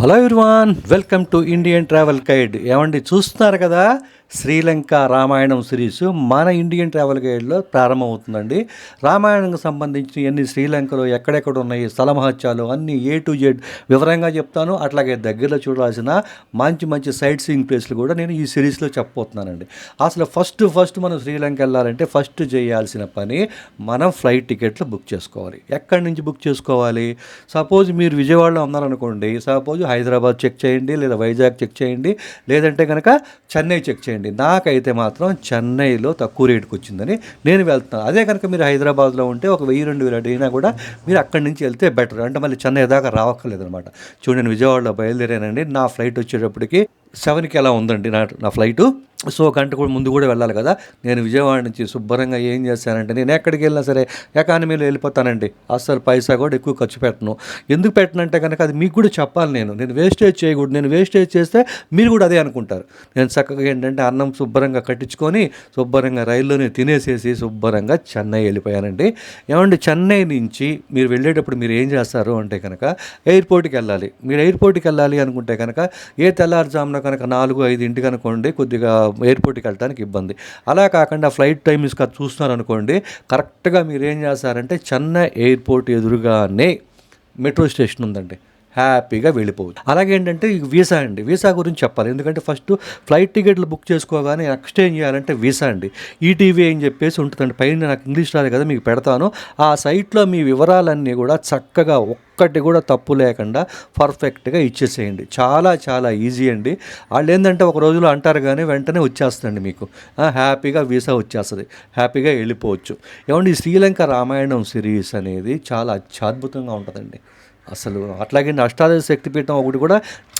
Hello everyone welcome to Indian travel guide. ఏమండి చూస్తున్నారు కదా? శ్రీలంక రామాయణం సిరీస్ మన ఇండియన్ ట్రావెల్ గైడ్లో ప్రారంభమవుతుందండి. రామాయణంకి సంబంధించిన ఎన్ని శ్రీలంకలో ఎక్కడెక్కడ ఉన్నాయి స్థల మహత్యాలు అన్ని ఏ టు జెడ్ వివరంగా చెప్తాను. అట్లాగే దగ్గరలో చూడాల్సిన మంచి మంచి సైట్ సీయింగ్ ప్లేస్లు కూడా నేను ఈ సిరీస్లో చెప్పబోతున్నానండి. అసలు ఫస్ట్ ఫస్ట్ మనం శ్రీలంక వెళ్ళాలంటే ఫస్ట్ చేయాల్సిన పని మనం ఫ్లైట్ టికెట్లు బుక్ చేసుకోవాలి. ఎక్కడి నుంచి బుక్ చేసుకోవాలి? సపోజ్ మీరు విజయవాడలో ఉన్నారనుకోండి సపోజ్ హైదరాబాద్ చెక్ చేయండి లేదా వైజాగ్ చెక్ చేయండి లేదంటే కనుక చెన్నై చెక్ చేయండి. నాకైతే మాత్రం చెన్నైలో తక్కువ రేటుకి వచ్చిందని నేను వెళ్తున్నాను. అదే కనుక మీరు హైదరాబాద్లో ఉంటే ఒక వెయ్యి రెండు వేలు అడిగినా కూడా మీరు అక్కడి నుంచి వెళ్తే బెటర్. అంటే మళ్ళీ చెన్నై దాకా రావక్కర్లేదు అనమాట చూడండి నేను విజయవాడలో బయలుదేరానండి. నా ఫ్లైట్ వచ్చేటప్పటికి సెవెన్కి ఎలా ఉందండి నా నా ఫ్లైటు. సో కంటే కూడా ముందు కూడా వెళ్ళాలి కదా. నేను విజయవాడ నుంచి శుభ్రంగా ఏం చేశానంటే నేను ఎక్కడికి వెళ్ళినా సరే ఎకానమీలో వెళ్ళిపోతానండి. అస్సలు పైసా కూడా ఎక్కువ ఖర్చు పెట్టను. ఎందుకు పెట్టనంటే కనుక అది మీకు కూడా చెప్పాలి నేను. నేను వేస్టేజ్ చేయకూడదు. నేను వేస్టేజ్ చేస్తే మీరు కూడా అదే అనుకుంటారు. నేను చక్కగా ఏంటంటే అన్నం శుభ్రంగా కట్టించుకొని శుభ్రంగా రైల్లోనే తినేసేసి శుభ్రంగా చెన్నై వెళ్ళిపోయానండి. ఏమండి చెన్నై నుంచి మీరు వెళ్ళేటప్పుడు మీరు ఏం చేస్తారు అంటే కనుక ఎయిర్పోర్ట్కి వెళ్ళాలి. మీరు ఎయిర్పోర్ట్కి వెళ్ళాలి అనుకుంటే కనుక ఏ తెల్లారుజామున కనుక నాలుగు ఐదు ఇంటికి అనుకోండి కొద్దిగా ఎయిర్పోర్ట్కి వెళ్ళడానికి ఇబ్బంది. అలా కాకుండా ఫ్లైట్ టైమ్స్ చూస్తున్నారనుకోండి చూస్తున్నారు అనుకోండి కరెక్ట్గా మీరు ఏం చేస్తారంటే చెన్నై ఎయిర్పోర్ట్ ఎదురుగానే మెట్రో స్టేషన్ ఉందండి. హ్యాపీగా వెళ్ళిపోవచ్చు. అలాగే ఏంటంటే వీసా అండి వీసా గురించి చెప్పాలి. ఎందుకంటే ఫస్ట్ ఫ్లైట్ టికెట్లు బుక్ చేసుకోగానే నెక్స్ట్ ఏం చేయాలంటే వీసా అండి. ఈటీవీ అని చెప్పేసి ఉంటుందండి. పైన నాకు ఇంగ్లీష్ రాదు కదా మీకు పెడతాను. ఆ సైట్లో మీ వివరాలన్నీ కూడా చక్కగా ఒక్కటి కూడా తప్పు లేకుండా పర్ఫెక్ట్గా ఇచ్చేసేయండి. చాలా చాలా ఈజీ అండి. వాళ్ళు ఏంటంటే ఒక రోజులో అంటారు కానీ వెంటనే వచ్చేస్తుందండి మీకు. హ్యాపీగా వీసా వచ్చేస్తుంది. హ్యాపీగా వెళ్ళిపోవచ్చు. ఏమండి ఈ శ్రీలంక రామాయణం సిరీస్ అనేది చాలా అత్యద్భుతంగా ఉంటుందండి. అసలు అట్లాగే అష్టాదశ శక్తిపీఠం ఒకటి కూడా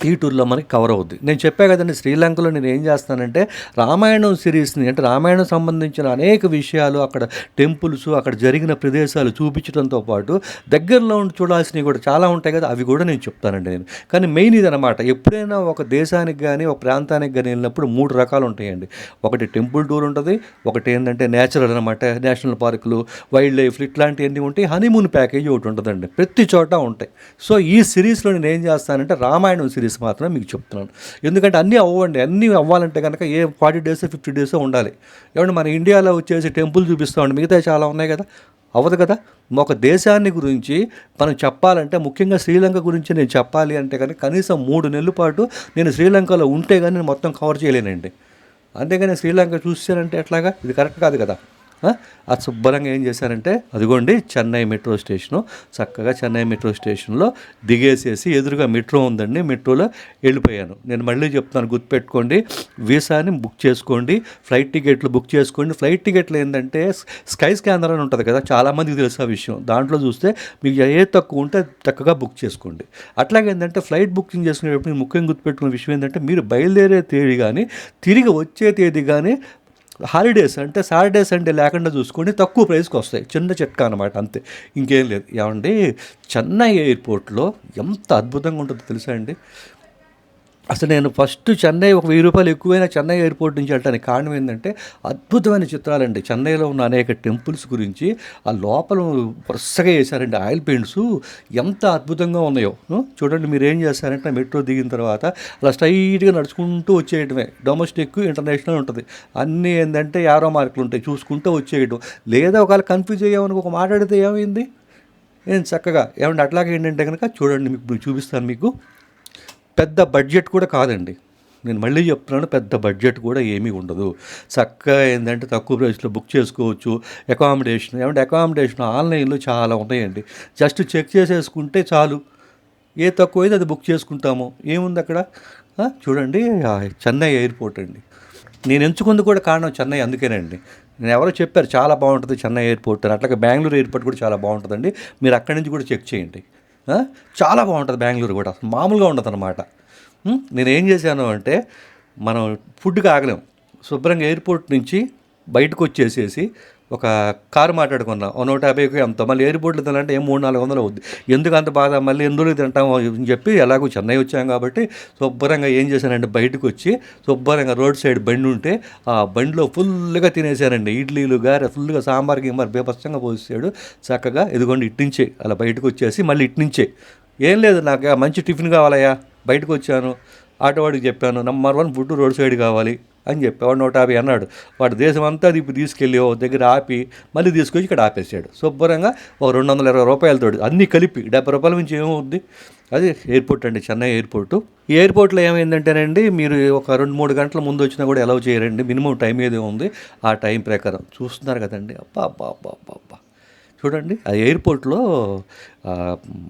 ఈ టూర్లో మనకి కవర్ అవుద్ది. నేను చెప్పా కదండి శ్రీలంకలో నేను ఏం చేస్తానంటే రామాయణం సిరీస్ని అంటే రామాయణం సంబంధించిన అనేక విషయాలు అక్కడ టెంపుల్స్ అక్కడ జరిగిన ప్రదేశాలు చూపించడంతో పాటు దగ్గరలో ఉండి చూడాల్సినవి కూడా చాలా ఉంటాయి కదా అవి కూడా నేను చెప్తానండి నేను. కానీ మెయిన్ ఇదనమాట ఎప్పుడైనా ఒక దేశానికి కానీ ఒక ప్రాంతానికి కానీ వెళ్ళినప్పుడు మూడు రకాలు ఉంటాయండి. ఒకటి టెంపుల్ టూర్ ఉంటుంది ఒకటి ఏంటంటే నేచురల్ అనమాట నేషనల్ పార్కులు వైల్డ్ లైఫ్ ఇట్లాంటివన్నీ ఉంటాయి హనీమూన్ ప్యాకేజ్ ఒకటి ఉంటుందండి ప్రతి చోట ఉంటాయి. సో ఈ సిరీస్లో నేను ఏం చేస్తానంటే రామాయణం సిరీస్ మాత్రం మీకు చెప్తున్నాను. ఎందుకంటే అన్నీ అవ్వండి అన్నీ అవ్వాలంటే కనుక ఏ ఫార్టీ డేస్ ఫిఫ్టీ డేస్ ఉండాలి. ఏమంటే మన ఇండియాలో వచ్చేసి టెంపుల్ చూపిస్తామండి మిగతా చాలా ఉన్నాయి కదా? అవ్వదు కదా? ఒక దేశాన్ని గురించి మనం చెప్పాలంటే ముఖ్యంగా శ్రీలంక గురించి నేను చెప్పాలి అంటే కనుక కనీసం మూడు నెలల పాటు నేను శ్రీలంకలో ఉంటే కానీ నేను మొత్తం కవర్ చేయలేనండి. అంతేగాని శ్రీలంక చూసానంటే ఎట్లాగా? ఇది కరెక్ట్ కాదు కదా? అది శుభ్రంగా ఏం చేశారంటే అదిగోండి చెన్నై మెట్రో స్టేషను. చక్కగా చెన్నై మెట్రో స్టేషన్లో దిగేసేసి ఎదురుగా మెట్రో ఉందండి. మెట్రోలో వెళ్ళిపోయాను. నేను మళ్ళీ చెప్తాను గుర్తుపెట్టుకోండి. వీసాని బుక్ చేసుకోండి ఫ్లైట్ టికెట్లు బుక్ చేసుకోండి. ఫ్లైట్ టికెట్లు ఏంటంటే స్కై స్కానర్ అని ఉంటుంది కదా చాలామందికి తెలుసు ఆ విషయం. దాంట్లో చూస్తే మీకు ఏ తక్కువ ఉంటే చక్కగా బుక్ చేసుకోండి. అట్లాగే ఏంటంటే ఫ్లైట్ బుకింగ్ చేసుకునేటప్పుడు ముఖ్యంగా గుర్తుపెట్టుకున్న విషయం ఏంటంటే మీరు బయలుదేరే తేదీ కానీ తిరిగి వచ్చే తేదీ కానీ హాలిడేస్ అంటే సాటర్డే సండే లేకుండా చూసుకొని తక్కువ ప్రైస్కి వస్తాయి. చిన్న చిట్కా అనమాట అంతే. ఇంకేం లేదు. ఏమండి చెన్నై ఎయిర్పోర్ట్లో ఎంత అద్భుతంగా ఉంటుందో తెలుసా అండి? అసలు నేను ఫస్ట్ చెన్నై ఒక వెయ్యి రూపాయలు ఎక్కువైనా చెన్నై ఎయిర్పోర్ట్ నుంచి వెళ్ళడానికి కారణం ఏంటంటే అద్భుతమైన చిత్రాలండి. చెన్నైలో ఉన్న అనేక టెంపుల్స్ గురించి ఆ లోపల వరుసగా వేశారండి ఆయిల్ పెయింట్స్. ఎంత అద్భుతంగా ఉన్నాయో. చూడండి మీరు ఏం చేస్తారంటే మెట్రో దిగిన తర్వాత అలా స్ట్రైట్గా నడుచుకుంటూ వచ్చేయటమే. డొమెస్టిక్ ఇంటర్నేషనల్ ఉంటుంది. అన్నీ ఏంటంటే యారో మార్కులు ఉంటాయి. చూసుకుంటూ వచ్చేయటం. లేదా ఒకవేళ కన్ఫ్యూజ్ అయ్యామని ఒక మాట్లాడితే ఏమైంది? ఏం చక్కగా. ఏమంటే అట్లాగే ఏంటంటే కనుక చూడండి మీకు చూపిస్తాను మీకు. పెద్ద బడ్జెట్ కూడా కాదండి. నేను మళ్ళీ చెప్తున్నాను పెద్ద బడ్జెట్ కూడా ఏమీ ఉండదు. చక్కగా ఏంటంటే తక్కువ ప్రైస్లో బుక్ చేసుకోవచ్చు. అకామిడేషన్ ఏమంటే అకామిడేషన్ ఆన్లైన్లో చాలా ఉన్నాయండి. జస్ట్ చెక్ చేసేసుకుంటే చాలు. ఏ అయితే అది బుక్ చేసుకుంటాము. ఏముంది అక్కడ? చూడండి చెన్నై ఎయిర్పోర్ట్ అండి. నేను ఎంచుకుంది కూడా కారణం చెన్నై అందుకేనండి. నేను ఎవరో చెప్పారు చాలా బాగుంటుంది చెన్నై ఎయిర్పోర్ట్ అట్లాగే బెంగళూరు ఎయిర్పోర్ట్ కూడా చాలా బాగుంటుందండి. మీరు అక్కడి నుంచి కూడా చెక్ చేయండి. చాలా బాగుంటుంది బెంగళూరు కూడా. మామూలుగా ఉండదు అనమాట నేను ఏం చేశాను అంటే మనం ఫుడ్కి ఆగలేం. శుభ్రంగా ఎయిర్పోర్ట్ నుంచి బయటకు వచ్చేసేసి ఒక కారు మాట్లాడుకున్నాం. ఓ నూట యాభైకి అంత మళ్ళీ ఎయిర్పోర్ట్లో తినాలంటే ఏం మూడు నాలుగు వందలు అవుద్ది. ఎందుకు అంత బాధ? మళ్ళీ ఎందుకు తింటాం? అని చెప్పి ఎలాగో చెన్నై వచ్చాం కాబట్టి శుభ్రంగా ఏం చేశానంటే బయటకు వచ్చి శుభ్రంగా రోడ్ సైడ్ బండి ఉంటే ఆ బండిలో ఫుల్గా తినేసానండి ఇడ్లీలు గారె ఫుల్గా సాంబార్ గింబార్ బీభత్సంగా పోసాడు చక్కగా ఇదిగోండి ఇట్నుంచే అలా బయటకు వచ్చేసి మళ్ళీ ఇట్నుంచే ఏం లేదు నాకు మంచి టిఫిన్ కావాలయ్యా. బయటకు వచ్చాను. ఆటవాడికి చెప్పాను number one food road side కావాలి అని చెప్పేవాడు నూట యాభై అన్నాడు. వాడు దేశం అంతా ఇప్పుడు తీసుకెళ్ళి ఓ దగ్గర ఆపి మళ్ళీ తీసుకొచ్చి ఇక్కడ ఆపేసాడు శుభ్రంగా ఒక రెండు వందల ఇరవై రూపాయలతో అన్నీ కలిపి డెబ్బై రూపాయల నుంచి ఏమవుద్ది? అది ఎయిర్పోర్ట్ అండి చెన్నై ఎయిర్పోర్టు. ఈ ఎయిర్పోర్ట్లో ఏమైందంటేనండి మీరు ఒక రెండు మూడు గంటల ముందు వచ్చినా కూడా ఎలా చేయరండి. మినిమం టైం ఏదో ఉంది. ఆ టైం ప్రకారం. చూస్తున్నారు కదండి. అబ్బా అబ్బా అబ్బా అబ్బా అబ్బా. చూడండి ఆ ఎయిర్పోర్ట్లో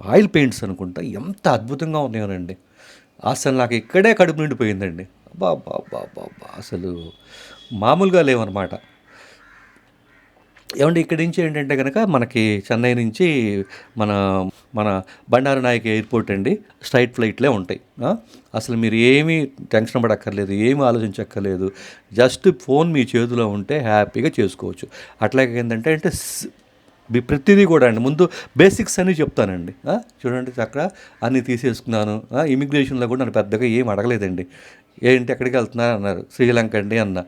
ఆయిల్ పెయింట్స్ అనుకుంటా ఎంత అద్భుతంగా ఉన్నాయోనండి. అసలు నాకు ఇక్కడే కడుపు నిండిపోయిందండి. బాబా బాబా అసలు మామూలుగా లేవన్నమాట. ఏమంటే ఇక్కడి నుంచి ఏంటంటే కనుక మనకి చెన్నై నుంచి మన మన బండారు నాయక్ ఎయిర్పోర్ట్ అండి స్ట్రైట్ ఫ్లైట్లే ఉంటాయి. అసలు మీరు ఏమీ టెన్షన్ పడక్కర్లేదు ఏమీ ఆలోచించక్కర్లేదు. జస్ట్ ఫోన్ మీ చేతిలో ఉంటే హ్యాపీగా చేసుకోవచ్చు. అట్లాగే ఏంటంటే అంటే ప్రతిదీ కూడా అండి. ముందు బేసిక్స్ అని చెప్తానండి. చూడండి అక్కడ అన్ని తీసేసుకున్నాను. ఇమిగ్రేషన్లో కూడా నన్ను పెద్దగా ఏం అడగలేదండి. ఏంటి ఎక్కడికి వెళ్తున్నారు అన్నారు. శ్రీలంక అండి అన్న.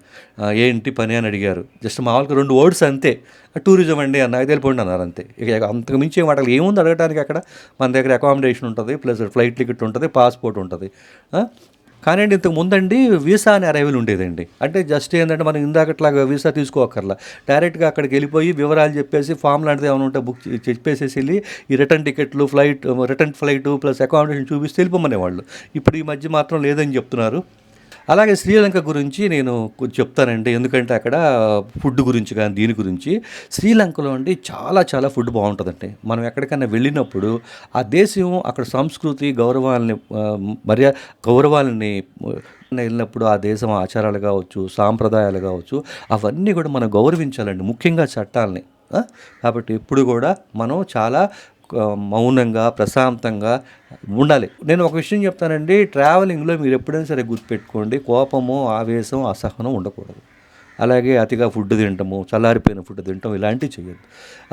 ఏంటి పని అని అడిగారు. జస్ట్ మామూలుగా రెండు వర్డ్స్ అంతే. "ఆ, టూరిజం అండి అన్న. అది వెళ్ళిపోండి అన్నారు అంతే. ఇక అంతకు మించి ఏం అడగలేదు. ఏముంది అడగడానికి అక్కడ? మన దగ్గర అకామిడేషన్ ఉంటుంది ప్లస్ ఫ్లైట్ టికెట్ ఉంటుంది పాస్పోర్ట్ ఉంటుంది. కానీ అండి ఇంతకు ముందండి వీసా అనే అరైవల్ ఉండేదండి. అంటే జస్ట్ ఏంటంటే మనం ఇందాకట్లాగా వీసా తీసుకోకర్లా డైరెక్ట్గా అక్కడికి వెళ్ళిపోయి వివరాలు చెప్పేసి ఫామ్ లాంటిది ఏమైనా ఉంటే బుక్ చెప్పేసేసి వెళ్ళి ఈ రిటర్న్ టికెట్లు flight return flight plus accommodation చూపిస్తే వెళ్ళిపోమనేవాళ్ళు. ఇప్పుడు ఈ మధ్య మాత్రం లేదని చెప్తున్నారు. అలాగే శ్రీలంక గురించి నేను చెప్తానండి. ఎందుకంటే అక్కడ ఫుడ్ గురించి కానీ దీని గురించి శ్రీలంకలో అండి చాలా చాలా ఫుడ్ బాగుంటుందండి. మనం ఎక్కడికైనా వెళ్ళినప్పుడు ఆ దేశం అక్కడ సంస్కృతి గౌరవాలని మర్యా గౌరవాలని వెళ్ళినప్పుడు ఆ దేశం ఆచారాలు కావచ్చు సాంప్రదాయాలు కావచ్చు అవన్నీ కూడా మనం గౌరవించాలండి. ముఖ్యంగా చట్టాలని కాబట్టి ఎప్పుడు కూడా మనం చాలా మౌనంగా ప్రశాంతంగా ఉండాలి. నేను ఒక విషయం చెప్తానండి ట్రావెలింగ్లో మీరు ఎప్పుడైనా సరే గుర్తుపెట్టుకోండి కోపము ఆవేశం అసహనం ఉండకూడదు. అలాగే అతిగా ఫుడ్ తింటాము చల్లారిపోయిన ఫుడ్ తింటాం ఇలాంటివి చేయొద్దు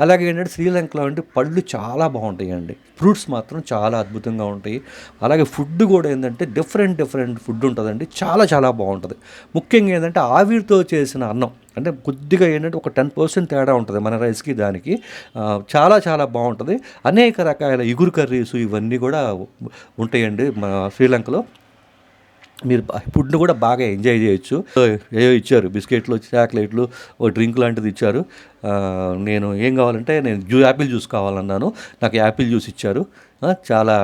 అలాగే ఏంటంటే శ్రీలంకలో అంటే పళ్ళు చాలా బాగుంటాయండి. ఫ్రూట్స్ మాత్రం చాలా అద్భుతంగా ఉంటాయి. అలాగే ఫుడ్ కూడా ఏంటంటే డిఫరెంట్ డిఫరెంట్ ఫుడ్ ఉంటుందండి. చాలా చాలా బాగుంటుంది. ముఖ్యంగా ఏంటంటే ఆవిరితో చేసిన అన్నం. అంటే కొద్దిగా ఏంటంటే ఒక టెన్ పర్సెంట్ తేడా ఉంటుంది మన రైస్కి దానికి. చాలా చాలా బాగుంటుంది. అనేక రకాల ఇగురు కర్రీస్ ఇవన్నీ కూడా ఉంటాయండి మన శ్రీలంకలో. మీరు ఫుడ్ని కూడా బాగా ఎంజాయ్ చేయొచ్చు. ఏవో ఇచ్చారు బిస్కెట్లు చాక్లెట్లు ఓ డ్రింక్ లాంటిది ఇచ్చారు. నేను ఏం కావాలంటే నేను జ్యూ యాపిల్ జ్యూస్ కావాలన్నాను. నాకు యాపిల్ జ్యూస్ ఇచ్చారు. చాలా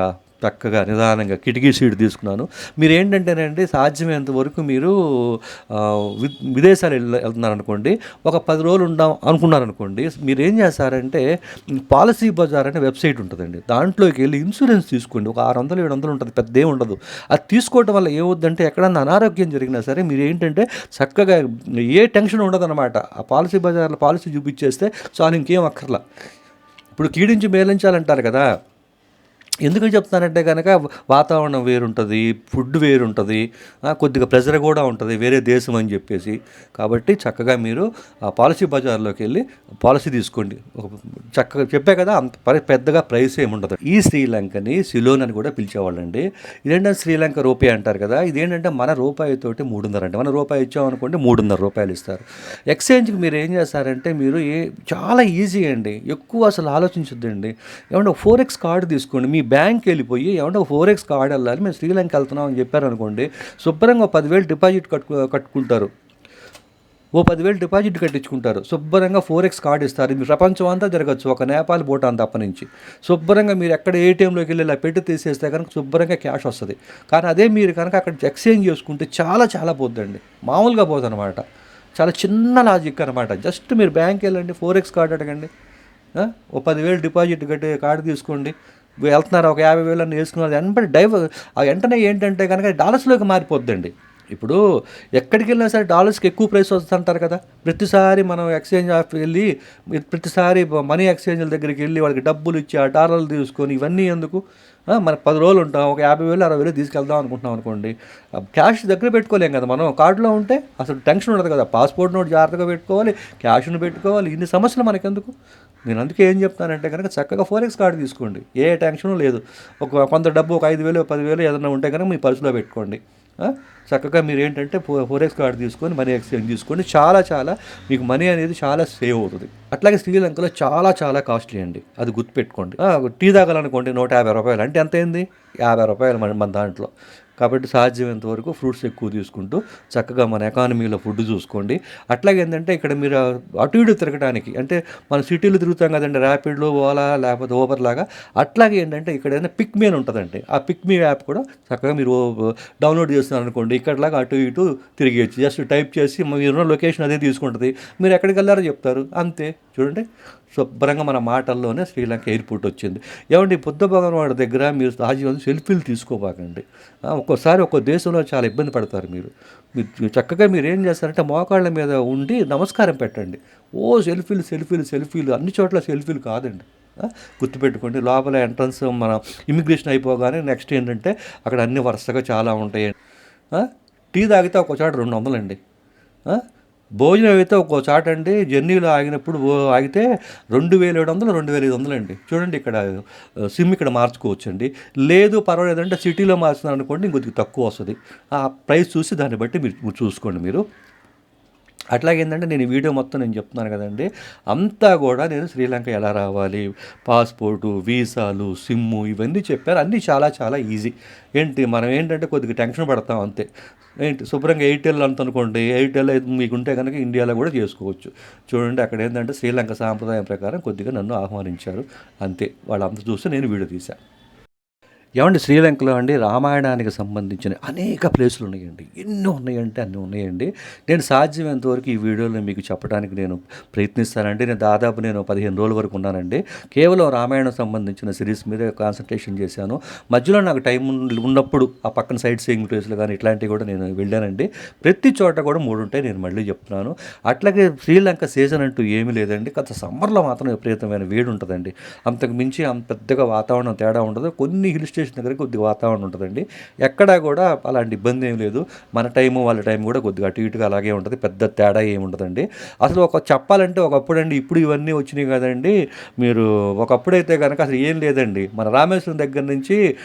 చక్కగా నిదానంగా కిటికీ సీట్ తీసుకున్నాను. మీరు ఏంటంటేనండి సాధ్యమైనంత వరకు మీరు వి- విదేశాలు వెళ్ళి వెళ్తున్నారు అనుకోండి ఒక పది రోజులు ఉందాం అనుకున్నారు అనుకోండి మీరు ఏం చేస్తారంటే పాలసీ బజార్ అనే వెబ్సైట్ ఉంటుందండి. దాంట్లోకి వెళ్ళి ఇన్సూరెన్స్ తీసుకోండి. ఒక ఆరు వందలు ఏడు వందలు ఉంటుంది పెద్ద ఉండదు. అది తీసుకోవటం వల్ల ఏమవుద్దంటే ఎక్కడన్నా అనారోగ్యం జరిగినా సరే మీరు ఏంటంటే చక్కగా ఏ టెన్షన్ ఉండదన్నమాట. ఆ పాలసీ బజార్లో పాలసీ చూపించేస్తే చాలు ఇంకేం అక్కర్లా. ఇప్పుడు కీడించి మేలించాలంటారు కదా ఎందుకని చెప్తానంటే కనుక వాతావరణం వేరుంటుంది ఫుడ్ వేరుంటుంది కొద్దిగా ప్రెజర్ కూడా ఉంటుంది వేరే దేశం అని చెప్పేసి. కాబట్టి చక్కగా మీరు ఆ పాలసీ బజార్లోకి వెళ్ళి పాలసీ తీసుకోండి. చక్కగా చెప్పే కదా అంత పెద్దగా ప్రైస్ ఏమి ఉండదు. ఈ శ్రీలంకని సిలోన్ అని కూడా పిలిచేవాళ్ళండి. ఇదేంటంటే శ్రీలంక రూపాయి అంటారు కదా ఇదేంటంటే మన రూపాయితోటి మూడున్నర అంటే మన రూపాయి ఇచ్చామనుకోండి మూడున్నర రూపాయలు ఇస్తారు. ఎక్స్చేంజ్కి మీరు ఏం చేస్తారంటే మీరు ఏ చాలా ఈజీ అండి. ఎక్కువ అసలు ఆలోచించొద్దండి. ఏమంటే ఫోర్ ఎక్స్ కార్డు తీసుకోండి మీ బ్యాంక్కి వెళ్ళిపోయి ఏమంటే ఫోర్ ఎక్స్ కార్డు వెళ్ళాలి మేము శ్రీలంక వెళ్తున్నాం అని చెప్పారనుకోండి శుభ్రంగా ఒక పదివేలు డిపాజిట్ కట్టు కట్టుకుంటారు. ఓ పదివేలు డిపాజిట్ కట్టించుకుంటారు. శుభ్రంగా ఫోర్ ఎక్స్ కార్డు ఇస్తారు. మీరు ప్రపంచం అంతా జరగచ్చు. ఒక నేపాల్ భూటాన్ తప్ప నుంచి. శుభ్రంగా మీరు ఎక్కడ ఏటీఎంలోకి వెళ్ళి ఇలా పెట్టి తీసేస్తే కనుక శుభ్రంగా క్యాష్ వస్తుంది. కానీ అదే మీరు కనుక అక్కడ ఎక్స్చేంజ్ చేసుకుంటే చాలా చాలా పోద్దండి. మామూలుగా పోదన్నమాట. చాలా చిన్న లాజిక్ అనమాట జస్ట్ మీరు బ్యాంక్ వెళ్ళండి ఫోర్ ఎక్స్ కార్డు అడగండి. ఓ పదివేలు డిపాజిట్ కట్టి కార్డు తీసుకోండి. వెళ్తున్నారు ఒక యాభై వేలు అని వేసుకున్నారు. వెంటనే డైవ్ ఆ వెంటనే ఏంటంటే కనుక డాలర్స్లోకి మారిపోద్దండి. ఇప్పుడు ఎక్కడికి వెళ్ళినా సరే డాలర్స్కి ఎక్కువ ప్రైస్ వస్తుంటారు కదా. ప్రతిసారి మనం ఎక్స్చేంజ్ ఆఫ్ వెళ్ళి ప్రతిసారి మనీ ఎక్స్చేంజ్ల దగ్గరికి వెళ్ళి వాళ్ళకి డబ్బులు ఇచ్చి ఆ డాలర్లు తీసుకొని ఇవన్నీ ఎందుకు? మన పది రోజులు ఉంటాం ఒక యాభై వేలు అరవై వేలు తీసుకెళ్దాం అనుకుంటున్నాం అనుకోండి. క్యాష్ దగ్గర పెట్టుకోలేం కదా మనం. కార్డులో ఉంటే అసలు టెన్షన్ ఉండదు కదా. పాస్పోర్ట్ నోట్ జాగ్రత్తగా పెట్టుకోవాలి క్యాష్ను పెట్టుకోవాలి. ఇన్ని సమస్యలు మనకెందుకు? నేను అందుకే ఏం చెప్తానంటే కనుక చక్కగా ఫోరెక్స్ కార్డు తీసుకోండి. ఏ టెన్షన్ లేదు. ఒక కొంత డబ్బు ఒక ఐదు వేలు పదివేలు ఏదైనా ఉంటే కనుక మీ పర్సులో పెట్టుకోండి. చక్కగా మీరు ఏంటంటే ఫోరెక్స్ కార్డు తీసుకొని మనీ ఎక్స్చేంజ్ తీసుకొని చాలా చాలా మీకు మనీ అనేది చాలా సేవ్ అవుతుంది. అట్లాగే శ్రీలంకలో చాలా చాలా కాస్ట్లీ అండి. అది గుర్తుపెట్టుకోండి. టీ తాగాలనుకోండి నూట యాభై రూపాయలు. అంటే ఎంత అయింది? యాభై రూపాయలు మన మన దాంట్లో. కాబట్టి సాధ్యమైనంత వరకు ఫ్రూట్స్ ఎక్కువ తీసుకుంటూ చక్కగా మన ఎకానమీలో ఫుడ్ చూసుకోండి. అట్లాగే ఏంటంటే ఇక్కడ మీరు అటు ఇటు తిరగడానికి అంటే మన సిటీలో తిరుగుతాం కదండి ర్యాపిడ్లో ఓలా లేకపోతే ఓవర్ లాగా. అట్లాగే ఏంటంటే ఇక్కడ ఏదైనా పిక్మీ అని ఉంటుందండి. ఆ పిక్ మీ యాప్ కూడా చక్కగా మీరు డౌన్లోడ్ చేస్తున్నారు అనుకోండి ఇక్కడలాగా అటు ఇటు తిరిగేయచ్చు. జస్ట్ టైప్ చేసి మీరున్న లొకేషన్ అదే తీసుకుంటుంది. మీరు ఎక్కడికి వెళ్ళారో చెప్తారు. అంతే. చూడండి. శుభ్రంగా మన మాటల్లోనే శ్రీలంక ఎయిర్పోర్ట్ వచ్చింది. ఏమండి బుద్ధ భగవాన్ వాడి దగ్గర మీరు సహజీవనం సెల్ఫీలు తీసుకోబాకండి. ఒక్కోసారి ఒక్కో దేశంలో చాలా ఇబ్బంది పడతారు మీరు. మీరు చక్కగా మీరు ఏం చేస్తారంటే మోకాళ్ళ మీద ఉండి నమస్కారం పెట్టండి. ఓ సెల్ఫీలు సెల్ఫీలు సెల్ఫీలు అన్ని చోట్ల సెల్ఫీలు కాదండి. గుర్తుపెట్టుకోండి లోపల ఎంట్రన్స్ మన ఇమిగ్రేషన్ అయిపోగానే నెక్స్ట్ ఏంటంటే అక్కడ అన్ని వరుసగా చాలా ఉంటాయి టీ తాగితే ఒక చోట రెండు వందలండి. భోజనం అయితే ఒక్కో చాట అండి జర్నీలో ఆగినప్పుడు ఆగితే రెండు వేల ఏడు వందలు రెండు వేల ఐదు వందలు అండి. చూడండి ఇక్కడ సిమ్ ఇక్కడ మార్చుకోవచ్చు అండి లేదు పర్వాలేదంటే సిటీలో మార్చున్నారు అనుకోండి ఇంకొద్దిగా తక్కువ వస్తుంది. ఆ ప్రైస్ చూసి దాన్ని బట్టి మీరు చూసుకోండి మీరు. అట్లాగేంటంటే నేను వీడియో మొత్తం నేను చెప్తున్నాను కదండి. అంతా కూడా నేను శ్రీలంక ఎలా రావాలి పాస్పోర్టు వీసాలు సిమ్ము ఇవన్నీ చెప్పారు. అన్నీ చాలా చాలా ఈజీ. ఏంటి మనం ఏంటంటే కొద్దిగా టెన్షన్ పడతాం అంతే. ఏంటి శుభ్రంగా ఎయిర్టెల్ అంత అనుకోండి. ఎయిర్టెల్ మీకు ఉంటే కనుక ఇండియాలో కూడా చేసుకోవచ్చు. చూడండి అక్కడ ఏంటంటే శ్రీలంక సాంప్రదాయం ప్రకారం కొద్దిగా నన్ను ఆహ్వానించారు. అంతే. వాళ్ళంతా చూస్తే నేను వీడియో తీశాను ఏమండి శ్రీలంకలో అండి రామాయణానికి సంబంధించిన అనేక ప్లేసులు ఉన్నాయండి. ఎన్ని ఉన్నాయంటే అన్నీ ఉన్నాయండి. నేను సాధ్యమైనంత వరకు ఈ వీడియోలో మీకు చెప్పడానికి నేను ప్రయత్నిస్తానండి. నేను దాదాపు నేను పదిహేను రోజుల వరకు ఉన్నానండి. కేవలం రామాయణం సంబంధించిన సిరీస్ మీద కాన్సన్ట్రేషన్ చేశాను. మధ్యలో నాకు టైం ఉన్నప్పుడు ఆ పక్కన సైడ్ సీయింగ్ ప్లేస్లు కానీ ఇట్లాంటివి కూడా నేను వెళ్ళానండి. ప్రతి చోట కూడా మూడు ఉంటాయి నేను మళ్ళీ చెప్తున్నాను. అట్లాగే శ్రీలంక సీజన్ అంటూ ఏమీ లేదండి. కొంత సమ్మర్లో మాత్రం విపరీతమైన వేడి ఉంటుందండి. అంతకు మించి అంత పెద్దగా వాతావరణం తేడా ఉండదు. కొన్ని హిల్ స్టేషన్ దగ్గర కొద్దిగా వాతావరణం ఉంటుందండి. ఎక్కడా కూడా అలాంటి ఇబ్బంది ఏం లేదు. మన టైము వాళ్ళ టైం కూడా కొద్దిగా అటు ఇటుగా అలాగే ఉంటుంది. పెద్ద తేడా ఏమి ఉండదండి. అసలు ఒక చెప్పాలంటే ఒకప్పుడు అండి ఇప్పుడు ఇవన్నీ వచ్చినాయి కదండి. మీరు ఒకప్పుడైతే కనుక అసలు ఏం లేదండి. మన రామేశ్వరం దగ్గర నుంచి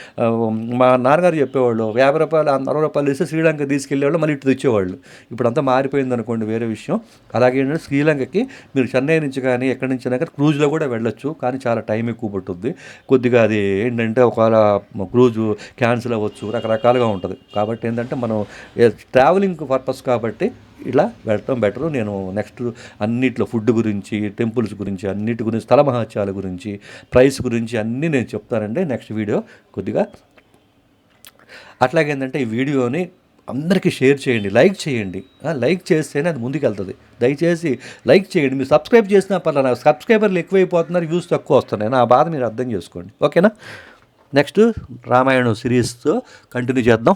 మా నాన్నగారు చెప్పేవాళ్ళు యాభై రూపాయలు అరవై రూపాయలు ఇస్తే శ్రీలంక తీసుకెళ్ళేవాళ్ళు మళ్ళీ ఇటు తెచ్చేవాళ్ళు. ఇప్పుడు అంతా మారిపోయింది అనుకోండి వేరే విషయం. అలాగే ఏంటంటే శ్రీలంకకి మీరు చెన్నై నుంచి కానీ ఎక్కడి నుంచి అయినా క్రూజ్లో కూడా వెళ్ళొచ్చు. కానీ చాలా టైం ఎక్కువ పట్టుద్ది. కొద్దిగా అది ఏంటంటే ఒకవేళ క్రూజు క్యాన్సిల్ అవ్వచ్చు రకరకాలుగా ఉంటుంది. కాబట్టి ఏంటంటే మనం ట్రావెలింగ్ పర్పస్ కాబట్టి ఇలా వెళ్ళటం బెటరు. నేను నెక్స్ట్ అన్నిట్లో ఫుడ్ గురించి టెంపుల్స్ గురించి అన్నిటి గురించి స్థల మహత్యాల గురించి ప్రైస్ గురించి అన్నీ నేను చెప్తానండి నెక్స్ట్ వీడియో కొద్దిగా. అట్లాగేంటంటే ఈ వీడియోని అందరికీ షేర్ చేయండి లైక్ చేయండి. లైక్ చేస్తేనే అది ముందుకెళ్తుంది. దయచేసి లైక్ చేయండి. మీరు సబ్స్క్రైబ్ చేసినా పర్లేదు నాకు సబ్స్క్రైబర్లు ఎక్కువైపోతున్నారు వ్యూస్ తక్కువ వస్తున్నాయి. నా బాధ మీరు అర్థం చేసుకోండి. ఓకేనా? నెక్స్ట్ రామాయణం సిరీస్తో కంటిన్యూ చేద్దాం.